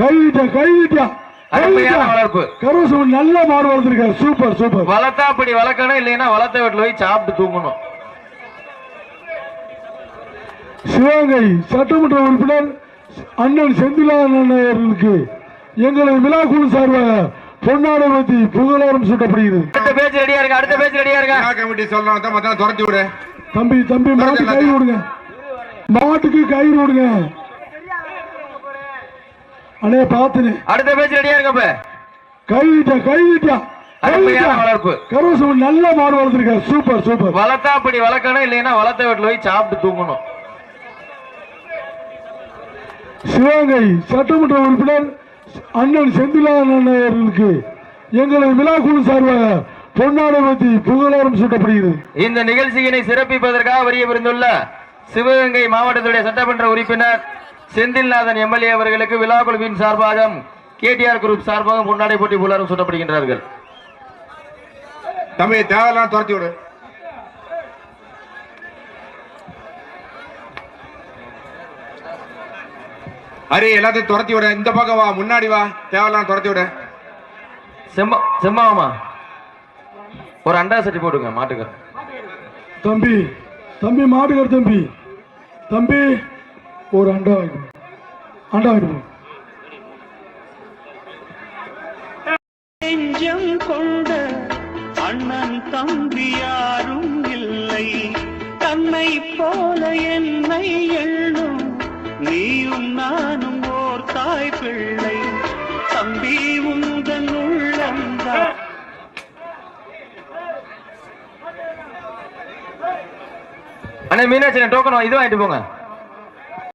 கைவிட்டா கைவிட்டா வளர்ப்பு. கருவசம் நல்ல மாடு வளர்த்துருக்காரு. Super super. வளர்த்தா அப்படி வளர்க்கணும் இல்லைன்னா வளர்த்த வீட்டுல போய் சாப்பிட்டு தூங்கணும். சிவகங்கை சட்டமன்ற உறுப்பினர் அண்ணன் செந்திலானன் அவர்களுக்கு எங்களது விழா குழு சார்பாக பொன்னாடை பற்றி புகழாரம் சூட்டப்படுகிறது. அடுத்த பேச்சு ரெடியா இருங்க அடுத்த பேச்சு ரெடியா இருங்க. விழா கமிட்டி மொத்தம் துரத்தி விடு. தம்பி தம்பி மாட்டுக்கு கயிறு விடுங்க மாட்டுக்கு கயிறு விடுங்க அண்ணே பாத்துனே அடுத்த பேச்சு ரெடியா இருங்க இப்ப கைவிட்டா கைவிட்டா வளர்ப்பு? கருவசம் நல்ல மாடு வளர்த்துருக்காரு. Super super. வளர்த்தா அப்படி வளர்க்கணும் இல்லைன்னா வளர்த்த வீட்டுல போய் சாப்பிட்டு தூங்கணும். சிவகங்கை சட்டமன்ற உறுப்பினர் அண்ணன் செந்திலானன் அவர்களுக்கு எங்களது விழா குழு சார்பாக பொன்னாடை பற்றி புகழாரம் சூட்டப்படுகிறது. இந்த நிகழ்ச்சியினை சிறப்பிப்பதற்காக வரிய புரிந்துள்ள சிவகங்கை மாவட்டத்துடைய சட்டமன்ற உறுப்பினர் செந்தில்நாதன் எம்எல்ஏ அவர்களுக்கு விழா குழுவின் சார்பாக கேடிஆர் குரூப் சார்பாக முன்னாடி போட்டி புலரும் சூட்டப்படுகின்றார்கள். தம்பி தேவையெல்லாம் துரத்தி விடு. ஹரி எல்லாத்தையும் துரத்தி விடு. இந்த பக்கம் வா முன்னாடி வா. தேவையெல்லாம் துரத்தி விடு. செம்ம செம்மாமா ஒரு அண்டா சட்டி போடுங்க மாட்டுக்கு. தம்பி தம்பி மாட்டுக்கார் தம்பி. தம்பி ஒரு அண்டா வாங்கிட்டு போ. அண்டா வாங்கிட்டு போ. நெஞ்சம் கொண்ட அண்ணன் தம்பி யாரும் இல்லை தன்னை போல என்னை எண்ணும் நீயும் நானும் ஓர் தாய் பிள்ளை தம்பி உந்தன் உள்ளந்தான் அண்ணே மீனாட்சி டோக்கன் இது வாங்கிட்டு போங்க